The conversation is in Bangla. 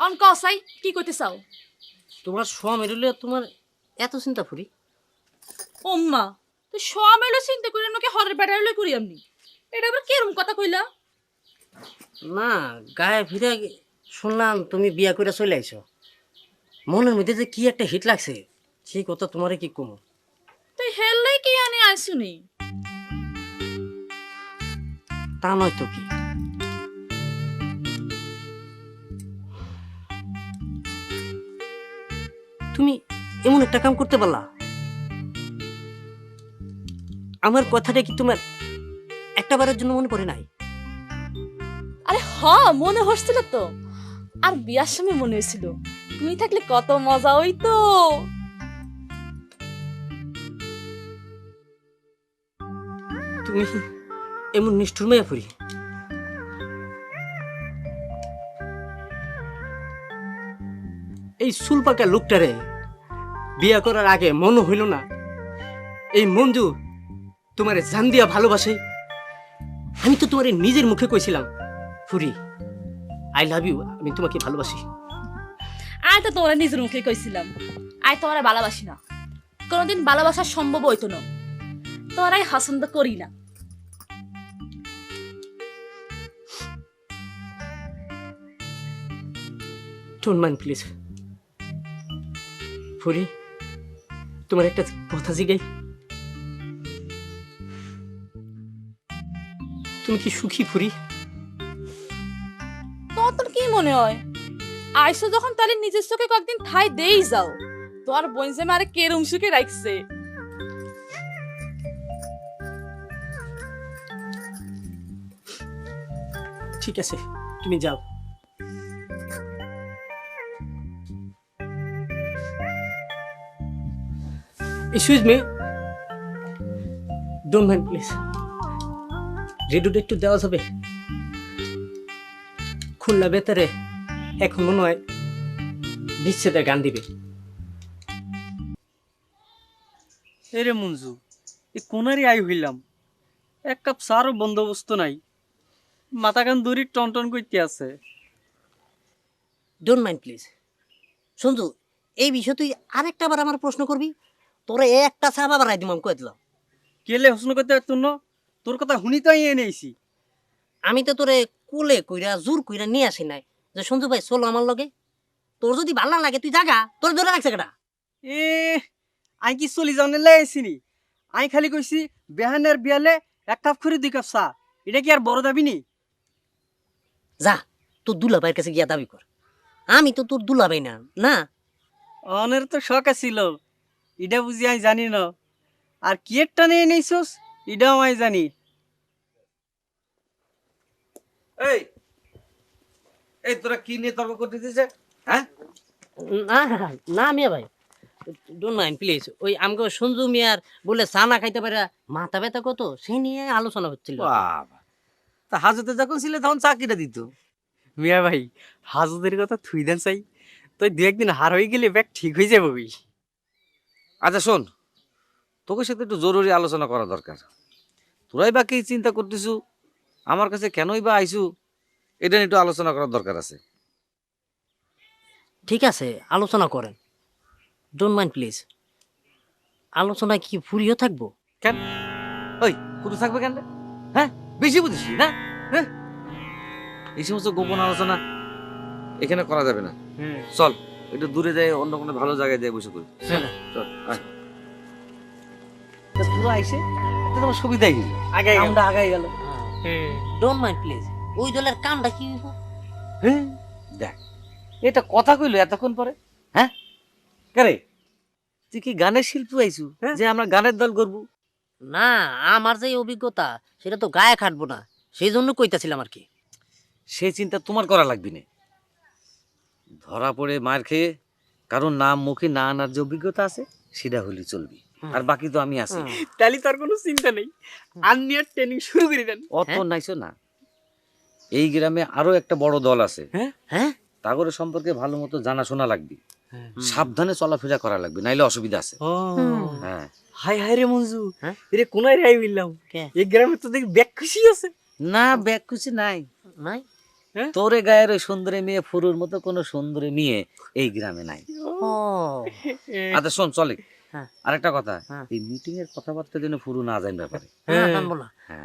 অন সাই কি করতে চাও? তোমার স্বামী রইলে তোমার এত চিন্তা ফুরি ওম্মা তুই সমেলো চিন্তা করি আমাকে হরের বেড়া হলে করি আমি এটা আবার কেরম কথা কইলা? না গায়ে ফিরে শুনলাম তুমি বিয়া করে চলে আইছো। মনের মধ্যে যে কি একটা হিট লাগছে সেই কথা তোমারে কি কমো? তুই হেললে কি আনি আইসুনি? তা নয় তো কি? তুমি এমন একটা কাম করতে পারলা? আমার কথাটা কি তোমার একটা বারের জন্য মনে পড়ে নাই? আরে হ মনে হচ্ছিল তো। আর বিয়ার সময় মনে হয়েছিল। তুমি থাকলে কত মজা হইতো। তুমি এমন নিষ্ঠুর মাইয়া ফুরি এই চুল পাকা লোকটারে বিয়া করার আগে মনে হইল না। এই মঞ্জু তোমারে জান দিয়া ভালোবাসে। আমি তো তোমার নিজের মুখে কইছিলাম ফুরি আই লাভ ইউ আমি তোমাকে ভালোবাসি। আয় তো তোমার নিজের মুখে কইছিলাম আয় তোমার ভালোবাসি না। কোনোদিন ভালোবাসা সম্ভব হইতো না। তোমার আই পছন্দ করি না। ডোন্ট মাইন্ড প্লিজ ফুরি তোমার একটা কথা জিগাই। তুমি কি সুখী ফুরি? তোর কি মনে হয়? আইসো যখন তাহলে নিজের চোখে কয়েকদিন ঠাই দেই যাও। তোমার বোন যে মারে কেরম সুখে রাখছে। ঠিক আছে তুমি যাও। Excuse me don't mind please রেডিওটা একটু দেওয়া যাবে খুলনা বেতারে এখন মনে হয় বিচ্ছেদের গান দিবে এরে মঞ্জু এ কোনারই আই হইলাম এক কাপ সারও বন্দোবস্ত নাই মাথা কান দড়ি টন টন করতে আছে ডোন্ট মাইন্ড প্লিজ সঞ্জু এই বিষয়ে তুই আরেকটা বার আমার প্রশ্ন করবি তোরা একটা চা বাবার রাই দিমাম কয়ে দিলাম? কেলে হসন করতে পারতো না? তোর কথা শুনি তো এনে আইছি আমি তো তোরে কোলে কইরা জোর কইরা নিয়ে আসি নাই। যে সঞ্জু ভাই চলো আমার লগে। তোর যদি ভালো না লাগে তুই জাগা। তোর ধরে রাখছে কেটা এ আই কি চলি যাও লাই আইসিনি আই খালি কইছি বেহানের বিয়ালে এক কাপ করে দুই কাপ চা। এটা কি আর বড় দাবি নি? যা তোর দুলাভাইয়ের কাছে গিয়া দাবি কর। আমি তো তোর দুলা ভাই না না? অনের তো শখ আছিল। এটা বুঝি আমি জানি না। আর কি একটা নিয়ে নেইছস এটাও আমি জানি। এই এই তোরা কি নিয়ে তর্ক করতে দিছে হ্যাঁ? না না মিয়া ভাই। ডোন্ট মাইন্ড প্লিজ ওই আমাকে সঞ্জু মিয়ার বলে চা না খাইতে পারে মাথা ব্যথা কত সেই নিয়ে আলোচনা হচ্ছিল। বাবা। তা হাজতে যখন ছিল তখন চাকরিটা দিত? মিয়া ভাই হাজুদের কথা থুই দেন চাই। তুই দু একদিন হার হয়ে গেলে ব্যাগ ঠিক হয়ে যাবে আচ্ছা শোন। তোকে সাথে একটু জরুরি আলোচনা করা দরকার। তোরাই বা কি চিন্তা করতেছু? আমার কাছে কেনই বা আইসু এটা নিয়ে একটু আলোচনা করার দরকার আছে। ঠিক আছে আলোচনা করেন। ডোন্ট মাইন্ড প্লিজ আলোচনায় কি ফুরিও থাকব? কেন? ওই কুটু থাকবে কেন? হ্যাঁ বেশি বুঝিস না হ্যাঁ? এই সমস্ত গোপন আলোচনা এখানে করা যাবে না। চল। একটু দূরে যাই অন্য কোনো ভালো জায়গায় যাই বসে করি চল আয়। তা আইসে এটা তোমার সুবিধাই হইল। আগে কামটা আগাই গেল। ডোন্ট মাইন্ড প্লিজ ওই দলের কামটা কি? হইব হ্যাঁ দেখ এটা কথা কইলো এতক্ষণ পরে। হ্যাঁ? কারে? তুই কি গানের শিল্পী আইছু? হ্যাঁ। যে আমরা গানের দল করব? না আমার যে অভিজ্ঞতা সেটা তো গায়ে খাটবো না। সেই জন্য কইতাছিলাম আর কি। সেই চিন্তা তোমার করা লাগবে না। ধরা পড়ে মার খেয়ে কারণ নাম মুখে না আনার যে অভিজ্ঞতা আছে সেটা হলে চলবি। আর বাকি তো আমি আছি। তাহলে তার কোনো চিন্তা নেই। আর্নিয়ার ট্রেনিং শুরু করে দেন। অত হ্যাঁ? নাইছো না। এই গ্রামে আরও একটা বড় দল আছে। হ্যাঁ? তাগরের সম্পর্কে ভালো মতো জানাশোনা লাগবে। হ্যাঁ। সাবধানে চলাফেরা করা লাগবে নাইলে অসুবিধা আছে। ও। হ্যাঁ। হাই হাই রে মঞ্জু। হ্যাঁ? এরে কোনায় রে আই বললাম এই গ্রামে তো দেখি ব্যাগ খুশি আছে। না ব্যাগ খুশি নাই। নাই? হ্যাঁ? তোরে গায়ের ওই সুন্দরী মেয়ে ফুরুর মতো কোনো সুন্দরী মেয়ে এই গ্রামে নাই। আচ্ছা শোন চলে। হ্যাঁ। আরেকটা কথা। হ্যাঁ। এই মিটিং এর কথাবার্তা যেন ফুরু না যায় ব্যাপারে। হ্যাঁ হ্যাঁ।